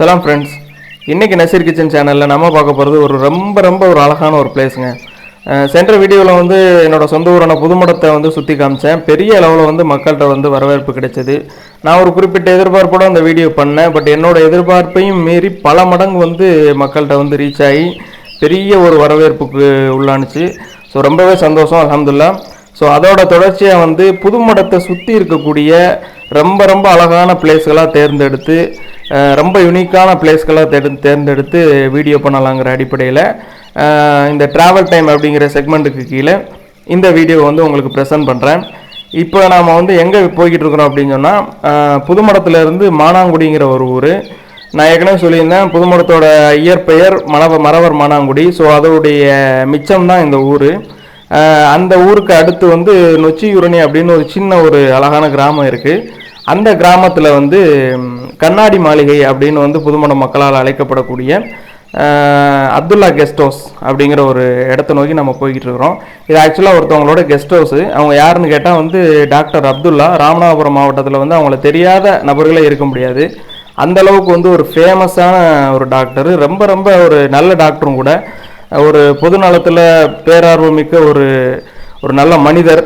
சலாம் ஃப்ரெண்ட்ஸ் இன்றைக்கி நசீர் கிச்சன் சேனலில் நம்ம பார்க்க போகிறது ஒரு ரொம்ப ரொம்ப ஒரு அழகான ஒரு பிளேஸுங்க சென்ற வீடியோவில் வந்து என்னோடய சொந்த ஊரான புதுமடத்தை வந்து சுற்றி காமிச்சேன். பெரிய அளவில் வந்து மக்கள்கிட்ட வந்து வரவேற்பு கிடைச்சது. நான் ஒரு குறிப்பிட்ட எதிர்பார்ப்போட அந்த வீடியோ பண்ணேன். பட் என்னோடய எதிர்பார்ப்பையும் மீறி பல மடங்கு வந்து மக்கள்கிட்ட வந்து ரீச் ஆகி பெரிய ஒரு வரவேற்புக்கு உள்ளானுச்சு. ஸோ ரொம்பவே சந்தோஷம் அலமதுல்லா ஸோ அதோட தொடர்ச்சியாக வந்து புதுமடத்தை சுற்றி இருக்கக்கூடிய ரொம்ப ரொம்ப அழகான பிளேஸ்களாக தேர்ந்தெடுத்து ரொம்ப யுனிக்கான பிளேஸ்களாக தேடு தேர்ந்தெடுத்து வீடியோ பண்ணலாங்கிற அடிப்படையில் இந்த ட்ராவல் டைம் அப்படிங்கிற செக்மெண்ட்டுக்கு கீழே இந்த வீடியோ வந்து உங்களுக்கு ப்ரெசென்ட் பண்ணுறேன் இப்போ நாம் வந்து எங்கே போய்கிட்டு இருக்கிறோம் அப்படின்னு சொன்னால் புதுமடத்துலேருந்து மானாங்குடிங்கிற ஒரு ஊர். நான் ஏற்கனவே சொல்லியிருந்தேன் புதுமடத்தோட இயற்பெயர் மணவ மறவர் மானாங்குடி. ஸோ அதோடைய மிச்சம் தான் இந்த ஊர். அந்த ஊருக்கு அடுத்து வந்து நொச்சியூரணி அப்படின்னு ஒரு சின்ன ஒரு அழகான கிராமம் இருக்குது அந்த கிராமத்தில் வந்து கண்ணாடி மாளிகை அப்படின்னு வந்து புதுமண மக்களால் அழைக்கப்படக்கூடிய அப்துல்லா கெஸ்ட் ஹவுஸ் அப்படிங்கிற ஒரு இடத்த நோக்கி நம்ம போய்கிட்டு இருக்கிறோம். இது ஆக்சுவலாக ஒருத்தவங்களோட கெஸ்ட் ஹவுஸு அவங்க யாருன்னு கேட்டால் வந்து டாக்டர் அப்துல்லா ராமநாதபுரம் மாவட்டத்தில் வந்து அவங்கள தெரியாத நபர்களே இருக்க முடியாது. அந்த அளவுக்கு வந்து ஒரு ஃபேமஸான ஒரு டாக்டர் ரொம்ப ரொம்ப ஒரு நல்ல டாக்டரும் கூட. ஒரு பொது நலத்தில் பேரார்வமிக்க ஒரு ஒரு நல்ல மனிதர்.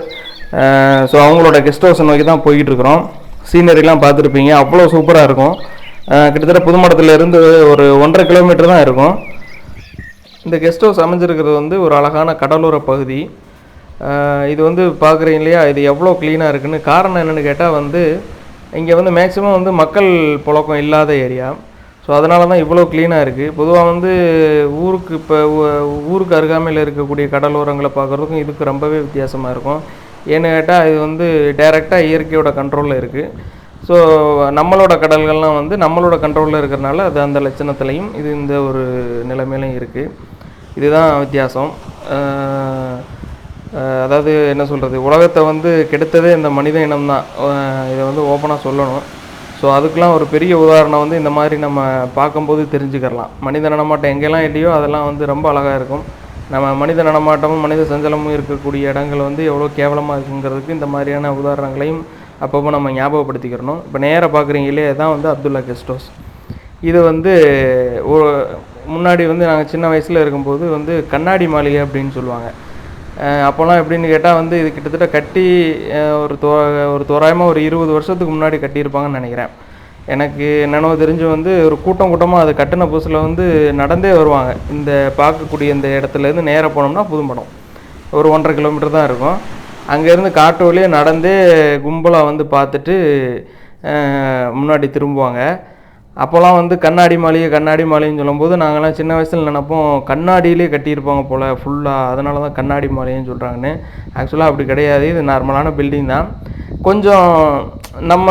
ஸோ அவங்களோட கெஸ்ட் ஹவுஸை நோக்கி தான் போய்கிட்டு இருக்கிறோம். சீனரிலாம் பார்த்துருப்பீங்க. அவ்வளோ சூப்பராக இருக்கும். கிட்டத்தட்ட புதுமடத்துல இருந்து ஒரு ஒன்றரை கிலோமீட்டர் தான் இருக்கும். இந்த கெஸ்ட் ஹவுஸ் அமைஞ்சிருக்கிறது வந்து ஒரு அழகான கடலோர பகுதி. இது வந்து பார்க்குறீங்க இல்லையா? இது எவ்வளோ க்ளீனாக இருக்குன்னு. காரணம் என்னென்னு கேட்டால் வந்து இங்கே வந்து மேக்ஸிமம் வந்து மக்கள் புழக்கம் இல்லாத ஏரியா ஸோ அதனால தான் இவ்வளோ க்ளீனாக இருக்குது பொதுவாக வந்து ஊருக்கு இப்போ ஊருக்கு அருகாமையில் இருக்கக்கூடிய கடலோரங்களை பார்க்குறதுக்கும் இதுக்கு ரொம்பவே வித்தியாசமாக இருக்கும். ஏன்னு கேட்டால் இது வந்து டைரெக்டாக இயற்கையோட கண்ட்ரோலில் இருக்குது ஸோ நம்மளோட கடல்கள்லாம் வந்து நம்மளோட கண்ட்ரோலில் இருக்கிறனால அது அந்த லட்சணத்துலையும் இது இந்த ஒரு நிலைமையிலையும் இருக்குது இதுதான் வித்தியாசம். அதாவது என்ன சொல்கிறது உலகத்தை வந்து கெடுத்ததே இந்த மனித இனம் தான் இதை வந்து ஓப்பனாக சொல்லணும். ஸோ அதுக்கெலாம் ஒரு பெரிய உதாரணம் வந்து இந்த மாதிரி நம்ம பார்க்கும்போது தெரிஞ்சுக்கிறலாம் மனித நடமாட்டம் எங்கெல்லாம் இல்லையோ அதெல்லாம் வந்து ரொம்ப அழகாக இருக்கும். நம்ம மனித நடமாட்டமும் மனித சஞ்சலமும் இருக்கக்கூடிய இடங்கள் வந்து எவ்வளோ கேவலமாக இருக்குங்கிறதுக்கு இந்த மாதிரியான உதாரணங்களையும் அப்பப்போ நம்ம ஞாபகப்படுத்திக்கிறணும். இப்போ நேராக பார்க்குறீங்க தான் வந்து அப்துல்லா கெஸ்ட் ஹவுஸ். இது வந்து ஒரு முன்னாடி வந்து நாங்கள் சின்ன வயசில் இருக்கும்போது வந்து கண்ணாடி மாளிகை அப்படின்னு சொல்லுவாங்க. அப்போலாம் அப்போல்லாம் எப்படின்னு கேட்டால் வந்து இது கிட்டத்தட்ட கட்டி ஒரு தோ ஒரு தோராயமாக ஒரு இருபது வருஷத்துக்கு முன்னாடி கட்டியிருப்பாங்கன்னு நினைக்கிறேன். எனக்கு என்னென்னோ தெரிஞ்சு வந்து ஒரு கூட்டம் கூட்டமாக அது கட்டின புதுசில் வந்து நடந்தே வருவாங்க. இந்த பார்க்கக்கூடிய இந்த இடத்துலேருந்து நேராக போனோம்னா புதும்படம் ஒரு ஒன்றரை கிலோமீட்டர் தான் இருக்கும். அங்கேருந்து காட்டு வழியே நடந்தே கும்பலாக வந்து பார்த்துட்டு முன்னாடி திரும்புவாங்க. அப்போல்லாம் வந்து கண்ணாடி மாளிகை கண்ணாடி மாளிகைன்னு சொல்லும்போது நாங்கள்லாம் சின்ன வயசில் நினைப்போம் கண்ணாடியிலே கட்டியிருப்பாங்க போல் ஃபுல்லாக அதனால தான் கண்ணாடி மாளிகைன்னு சொல்கிறாங்கன்னு ஆக்சுவலாக அப்படி கிடையாது. இது நார்மலான பில்டிங் தான். கொஞ்சம் நம்ம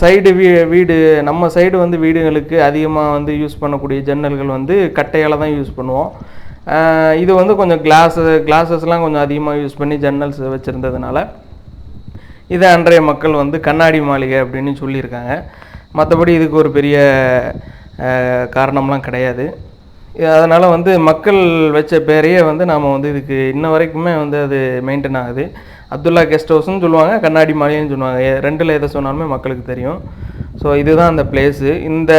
சைடு வீ வீடு நம்ம சைடு வந்து வீடுகளுக்கு அதிகமாக வந்து யூஸ் பண்ணக்கூடிய ஜன்னல்கள் வந்து கட்டையால் தான் யூஸ் பண்ணுவோம். இது வந்து கொஞ்சம் கிளாஸு கிளாஸஸ்லாம் கொஞ்சம் அதிகமாக யூஸ் பண்ணி ஜன்னல்ஸ் வச்சுருந்ததுனால இதை அன்றைய மக்கள் வந்து கண்ணாடி மாளிகை அப்படின்னு சொல்லியிருக்காங்க. மற்றபடி இதுக்கு ஒரு பெரிய காரணம்லாம் கிடையாது. அதனால் வந்து மக்கள் வச்ச பேரையே வந்து நாம் வந்து இதுக்கு இன்ன வரைக்குமே வந்து அது மெயின்டைன் ஆகுது. அப்துல்லா கெஸ்ட் ஹவுஸ்னு சொல்லுவாங்க கண்ணாடி மாளிகைன்னு சொல்லுவாங்க. ரெண்டில் எதை சொன்னாலுமே மக்களுக்கு தெரியும். ஸோ இதுதான் அந்த பிளேஸு இந்த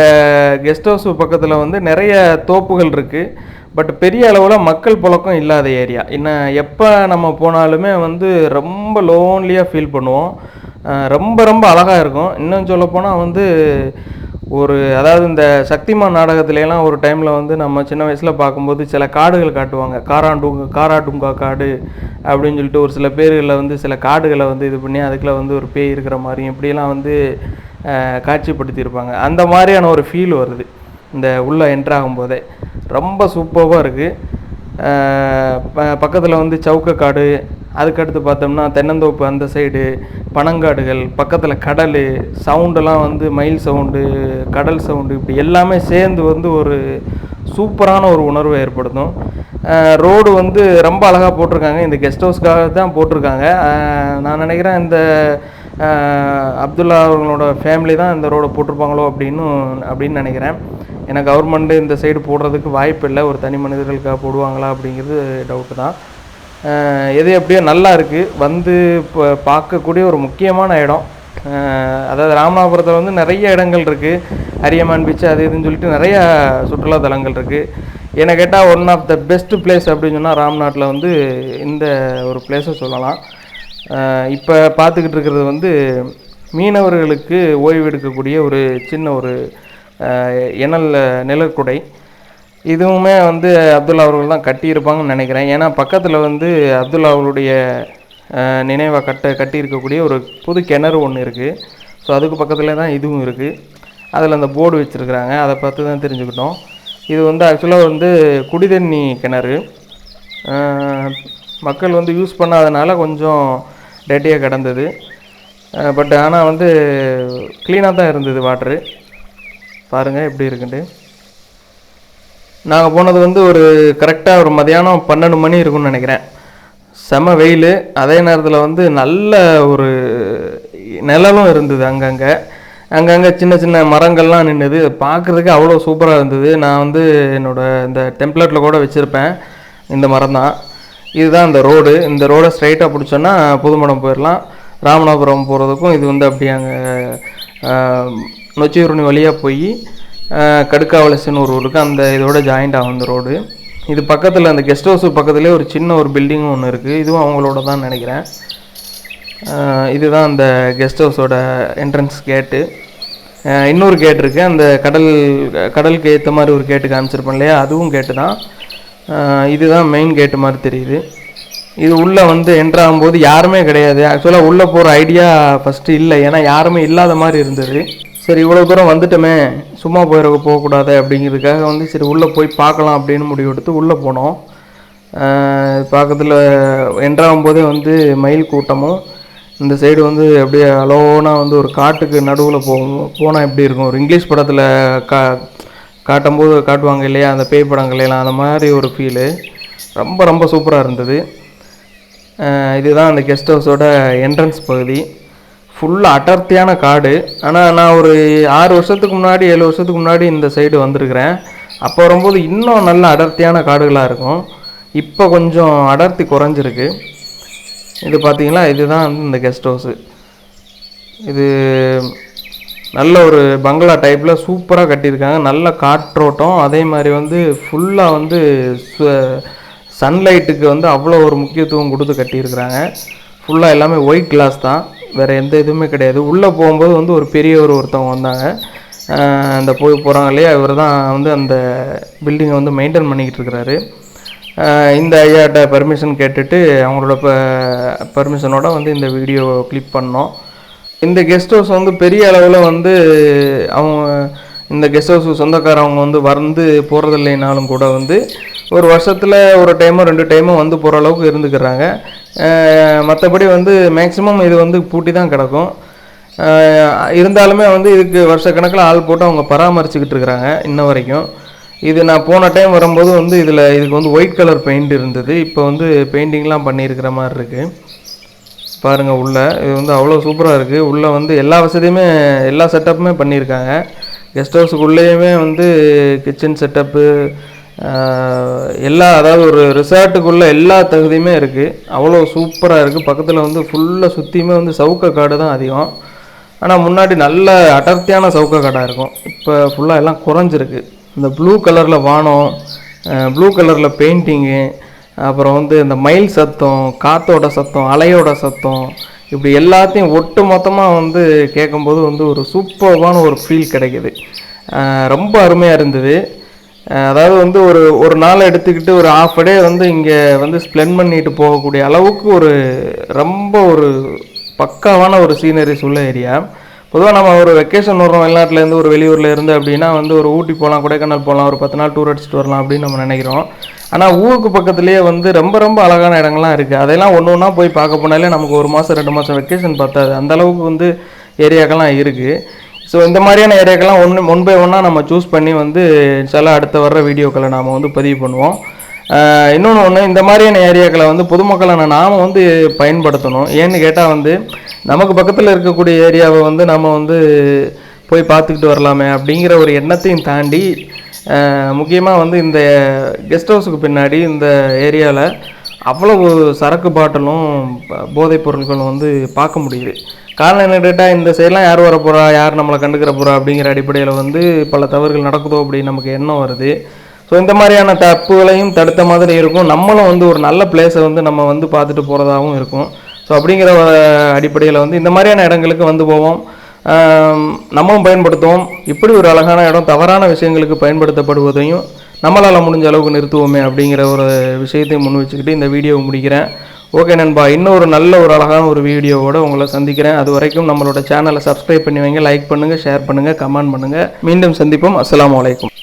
கெஸ்ட் ஹவுஸ் பக்கத்தில் வந்து நிறைய தோப்புகள் இருக்குது பட் பெரிய அளவில் மக்கள் புழக்கம் இல்லாத ஏரியா இன்னும் எப்போ நம்ம போனாலுமே வந்து ரொம்ப லோன்லியாக ஃபீல் பண்ணுவோம். ரொம்ப ரொம்ப அழகாக இருக்கும். இன்னும் சொல்லப்போனால் வந்து ஒரு அதாவது இந்த சக்திமான் நாடகத்துலலாம் ஒரு டைமில் வந்து நம்ம சின்ன வயசில் பார்க்கும்போது சில காடுகள் காட்டுவாங்க. காராண்டுங்க காராட்டுங்கா காடு அப்படின்னு சொல்லிட்டு ஒரு சில பேர்களில் வந்து சில காடுகளை வந்து இது பண்ணி அதுக்குள்ளே வந்து ஒரு பேய் இருக்கிற மாதிரியும் இப்படியெல்லாம் வந்து காட்சிப்படுத்தியிருப்பாங்க. அந்த மாதிரியான ஒரு ஃபீல் வருது. இந்த உள்ளே என்ட்ராகும் போதே ரொம்ப சூப்பராக இருக்குது பக்கத்தில் வந்து சவுக்க காடு அதுக்கடுத்து பார்த்தோம்னா தென்னந்தோப்பு அந்த சைடு பனங்காடுகள் பக்கத்தில் கடல் சவுண்டெல்லாம் வந்து மயில் சவுண்டு கடல் சவுண்டு இப்படி எல்லாமே சேர்ந்து வந்து ஒரு சூப்பரான ஒரு உணர்வை ஏற்படுத்தும். ரோடு வந்து ரொம்ப அழகாக போட்டிருக்காங்க. இந்த கெஸ்ட் ஹவுஸ்க்காக தான் போட்டிருக்காங்க. நான் நினைக்கிறேன் இந்த அப்துல்லா அவங்களோட ஃபேமிலி தான் இந்த ரோடை போட்டிருப்பாங்களோ அப்படின்னு அப்படின்னு நினைக்கிறேன். ஏன்னா கவர்மெண்ட்டு இந்த சைடு போடுறதுக்கு வாய்ப்பு இல்லை. ஒரு தனி மனிதர்களுக்காக போடுவாங்களா அப்படிங்கிறது டவுட்டு தான். எது எப்படியோ நல்லா இருக்குது வந்து இப்போ பார்க்கக்கூடிய ஒரு முக்கியமான இடம். அதாவது ராமநாதபுரத்தில் வந்து நிறைய இடங்கள் இருக்குது அரியமான் பீச் அது இதுன்னு சொல்லிட்டு நிறையா சுற்றுலாத்தலங்கள் இருக்குது என்னை கேட்டால் one of the best place அப்படின்னு சொன்னால் ராம்நாட்டில் வந்து இந்த ஒரு பிளேஸை சொல்லலாம். இப்போ பார்த்துக்கிட்டு இருக்கிறது வந்து மீனவர்களுக்கு ஓய்வு எடுக்கக்கூடிய ஒரு சின்ன ஒரு அஹ், நிழற்குடை இதுவுமே வந்து அப்துல்லா அவர்கள் தான் கட்டியிருப்பாங்கன்னு நினைக்கிறேன். ஏன்னா பக்கத்தில் வந்து அப்துல்லா அவர்களுடைய நினைவாக கட்ட கட்டியிருக்கக்கூடிய ஒரு புது கிணறு ஒன்று இருக்குது ஸோ அதுக்கு பக்கத்தில் தான் இதுவும் இருக்குது அதில் அந்த போர்டு வச்சுருக்குறாங்க. அதை பார்த்து தான் தெரிஞ்சுக்கிட்டோம். இது வந்து ஆக்சுவலாக வந்து குடிதண்ணி கிணறு. மக்கள் வந்து யூஸ் பண்ணாதனால கொஞ்சம் டேட்டியாக கிடந்தது. பட் ஆனால் வந்து க்ளீனாக தான் இருந்தது வாட்ரு பாருங்கள் எப்படி இருக்குன்ட்டு. நாங்கள் போனது வந்து ஒரு கரெக்டாக ஒரு மதியானம் பன்னெண்டு மணி இருக்கும்னு நினைக்கிறேன். செம வெயில். அதே நேரத்தில் வந்து நல்ல ஒரு நிழலும் இருந்தது அங்கங்கே. அங்கங்கே சின்ன சின்ன மரங்கள்லாம் நின்றுது பார்க்குறதுக்கு அவ்வளோ சூப்பராக இருந்தது. நான் வந்து என்னோடய இந்த டெம்ப்ளேட்டில் கூட வச்சுருப்பேன். இந்த மரம் தான் இதுதான் இந்த ரோடு இந்த ரோடை ஸ்ட்ரைட்டாக பிடிச்சோன்னா புதுமடம் போயிடலாம் ராமநாதபுரம் போகிறதுக்கும் இது வந்து அப்படியே அங்கே நொச்சியூரணி வழியாக போய் கடுக்காவலசின்னு ஒரு ஊருக்கு அந்த இதோட ஜாயிண்ட் ஆகும் இந்த ரோடு இது பக்கத்தில் அந்த கெஸ்ட் ஹவுஸு பக்கத்துலேயே ஒரு சின்ன ஒரு பில்டிங்கும் ஒன்று இருக்குது இதுவும் அவங்களோட தான் நினைக்கிறேன். இதுதான் அந்த கெஸ்ட் ஹவுஸோட என்ட்ரன்ஸ் கேட்டு இன்னொரு கேட் இருக்குது அந்த கடல் கடலுக்கு ஏற்ற மாதிரி ஒரு கேட்டு காமிச்சிருப்பேன் இல்லையா? அதுவும் கேட்டு தான். இதுதான் மெயின் கேட்டு மாதிரி தெரியுது. இது உள்ளே வந்து என்ட்ரு ஆகும்போது யாருமே கிடையாது. ஆக்சுவலாக உள்ளே போகிற ஐடியா ஃபஸ்ட்டு இல்லை. ஏன்னா யாருமே இல்லாத மாதிரி இருந்தது. சரி இவ்வளோ தூரம் வந்துட்டோமே சும்மா போயிட போகக்கூடாது அப்படிங்கிறதுக்காக வந்து சரி உள்ளே போய் பார்க்கலாம் அப்படின்னு முடிவு எடுத்து உள்ளே போனோம். பக்கத்தில் என்ட்ராகும் போதே வந்து மயில் கூட்டமும் இந்த சைடு வந்து அப்படியே அலோனா வந்து ஒரு காட்டுக்கு நடுவில் போகும் போனால் எப்படி இருக்கும்? ஒரு இங்கிலீஷ் படத்தில் கா காட்டும்போது காட்டுவாங்க இல்லையா? அந்த பேய் படங்கள்லாம் அந்த மாதிரி ஒரு ஃபீலு ரொம்ப ரொம்ப சூப்பராக இருந்தது. இதுதான் அந்த கெஸ்ட் ஹவுஸோட என்ட்ரன்ஸ் பகுதி. ஃபுல்லாக அடர்த்தியான காடு. ஆனால் நான் ஒரு ஆறு வருஷத்துக்கு முன்னாடி ஏழு வருஷத்துக்கு முன்னாடி இந்த சைடு வந்திருக்கிறேன். அப்போ வரும்போது இன்னும் நல்ல அடர்த்தியான காடுகளாக இருக்கும். இப்போ கொஞ்சம் அடர்த்தி குறைஞ்சிருக்கு. இது பார்த்திங்கன்னா இதுதான் வந்து இந்த கெஸ்ட் ஹவுஸு இது நல்ல ஒரு பங்களா டைப்பில் சூப்பராக கட்டியிருக்காங்க. நல்ல காற்றோட்டம். அதே மாதிரி வந்து ஃபுல்லாக வந்து சன்லைட்டுக்கு வந்து அவ்வளோ ஒரு முக்கியத்துவம் கொடுத்து கட்டியிருக்கிறாங்க. ஃபுல்லாக எல்லாமே ஒயிட் கிளாஸ் தான். வேறு எந்த இதுவுமே கிடையாது. உள்ளே போகும்போது வந்து ஒரு பெரியவர் ஒருத்தவங்க வந்தாங்க. அந்த போய் போகிறாங்க இல்லையா? இவர் தான் வந்து அந்த பில்டிங்கை வந்து மெயின்டைன் பண்ணிக்கிட்டு இருக்கிறாரு இந்த ஐயாட்ட பர்மிஷன் கேட்டுட்டு அவங்களோட ப பர்மிஷனோட வந்து இந்த வீடியோ கிளிக் பண்ணோம். இந்த கெஸ்ட் ஹவுஸ் வந்து பெரிய அளவில் வந்து அவங்க இந்த கெஸ்ட் ஹவுஸ் சொந்தக்காரவங்க வந்து வந்து போகிறதில்லைனாலும் கூட வந்து ஒரு வருஷத்தில் ஒரு டைமோ ரெண்டு டைமோ வந்து போகிற அளவுக்கு இருந்துக்கிறாங்க. மற்றபடி வந்து மேக்ஸிமம் இது வந்து பூட்டி தான் கிடக்கும் இருந்தாலுமே வந்து இதுக்கு வருஷக்கணக்கில் ஆள் போட்டு அவங்க பராமரிச்சுக்கிட்டு இருக்கிறாங்க இன்ன வரைக்கும். இது நான் போன டைம் வரும்போது வந்து இதில் இதுக்கு வந்து ஒயிட் கலர் பெயிண்ட் இருந்தது. இப்போ வந்து பெயிண்டிங்லாம் பண்ணியிருக்கிற மாதிரி இருக்குது பாருங்கள் உள்ளே இது வந்து அவ்வளோ சூப்பராக இருக்குது உள்ளே வந்து எல்லா வசதியுமே எல்லா செட்டப்புமே பண்ணியிருக்காங்க. கெஸ்ட் ஹவுஸுக்குள்ளேயுமே வந்து கிச்சன் செட்டப்பு எல்லா அதாவது ஒரு ரிசார்ட்டுக்குள்ளே எல்லா தகுதியுமே இருக்குது அவ்வளோ சூப்பராக இருக்குது பக்கத்தில் வந்து ஃபுல்லாக சுற்றியுமே வந்து சவுக்க காடு தான் அதிகம். ஆனால் முன்னாடி நல்ல அடர்த்தியான சவுக்க காடாக இருக்கும். இப்போ ஃபுல்லாக எல்லாம் குறைஞ்சிருக்கு. இந்த ப்ளூ கலரில் வானம் ப்ளூ கலரில் பெயிண்டிங்கு அப்புறம் வந்து இந்த மயில் சத்தம் காத்தோட சத்தம் அலையோட சத்தம் இப்படி எல்லாத்தையும் ஒட்டு மொத்தமாக வந்து கேட்கும்போது வந்து ஒரு சூப்பர்வான ஒரு ஃபீல் கிடைக்குது. ரொம்ப அருமையாக இருந்தது. அதாவது வந்து ஒரு ஒரு நாளை எடுத்துக்கிட்டு ஒரு ஆஃப் டே வந்து இங்கே வந்து ஸ்ப்ளெண்ட் பண்ணிட்டு போகக்கூடிய அளவுக்கு ஒரு ரொம்ப ஒரு பக்காவான ஒரு சீனரிஸ் உள்ள ஏரியா பொதுவாக நம்ம ஒரு வெக்கேஷன் வர்றோம் வெளிநாட்டிலேருந்து ஒரு வெளியூரில் இருந்து அப்படின்னா வந்து ஒரு ஊட்டி போகலாம் கொடைக்கானல் போகலாம் ஒரு பத்து நாள் டூர் அடிச்சுட்டு வரலாம் அப்படின்னு நம்ம நினைக்கிறோம். ஆனால் ஊருக்கு பக்கத்துலேயே வந்து ரொம்ப ரொம்ப அழகான இடங்கள்லாம் இருக்குது அதெல்லாம் ஒன்று ஒன்றா போய் பார்க்க போனாலே நமக்கு ஒரு மாதம் ரெண்டு மாதம் வெக்கேஷன் பத்தாது. அந்த அளவுக்கு வந்து ஏரியாக்கெல்லாம் இருக்குது ஸோ இந்த மாதிரியான ஏரியாக்கெல்லாம் ஒன்று ஒன் பை ஒன்னாக நம்ம சூஸ் பண்ணி வந்து சில அடுத்த வர்ற வீடியோக்களை நாம் வந்து பதிவு பண்ணுவோம். இன்னொன்று ஒன்று இந்த மாதிரியான ஏரியாக்களை வந்து பொதுமக்களான நாம் வந்து பயன்படுத்தணும். ஏன்னு கேட்டால் வந்து நமக்கு பக்கத்தில் இருக்கக்கூடிய ஏரியாவை வந்து நம்ம வந்து போய் பார்த்துக்கிட்டு வரலாமே அப்படிங்கிற ஒரு எண்ணத்தையும் தாண்டி முக்கியமாக வந்து இந்த கெஸ்ட் ஹவுஸுக்கு பின்னாடி இந்த ஏரியாவில் அவ்வளவு சரக்கு பாட்டிலும் ப- போதைப் பொருட்களும் வந்து பார்க்க முடியுது. காரணம் என்ன கேட்டால் இந்த சைட்லாம் யார் வர போகிறா யார் நம்மளை கண்டுக்கிற போகிறா அப்படிங்கிற அடிப்படையில் வந்து பல தவறுகள் நடக்குதோ அப்படின்னு நமக்கு எண்ணம் வருது. ஸோ இந்த மாதிரியான தப்புகளையும் தடுத்த மாதிரி இருக்கும். நம்மளும் வந்து ஒரு நல்ல பிளேஸை வந்து நம்ம வந்து பார்த்துட்டு போகிறதாகவும் இருக்கும். ஸோ அப்படிங்கிற அடிப்படையில் வந்து இந்த மாதிரியான இடங்களுக்கு வந்து போவோம். நம்மளும் பயன்படுத்துவோம். இப்படி ஒரு அழகான இடம் தவறான விஷயங்களுக்கு பயன்படுத்தப்படுவதையும் நம்மளால் முடிஞ்ச அளவுக்கு நிறுத்துவோமே அப்படிங்கிற ஒரு விஷயத்தையும் முன் வச்சுக்கிட்டு இந்த வீடியோவை முடிக்கிறேன். ஓகே நண்பா இன்னும் ஒரு நல்ல ஒரு அழகான ஒரு வீடியோவோட உங்களை சந்திக்கிறேன். அது வரைக்கும் நம்மளோட சேனலை சப்ஸ்கிரைப் பண்ணி வைங்க லைக் பண்ணுங்கள் ஷேர் பண்ணுங்கள் கமெண்ட் பண்ணுங்கள் மீண்டும் சந்திப்போம். அஸ்லாம் அலைக்கும்.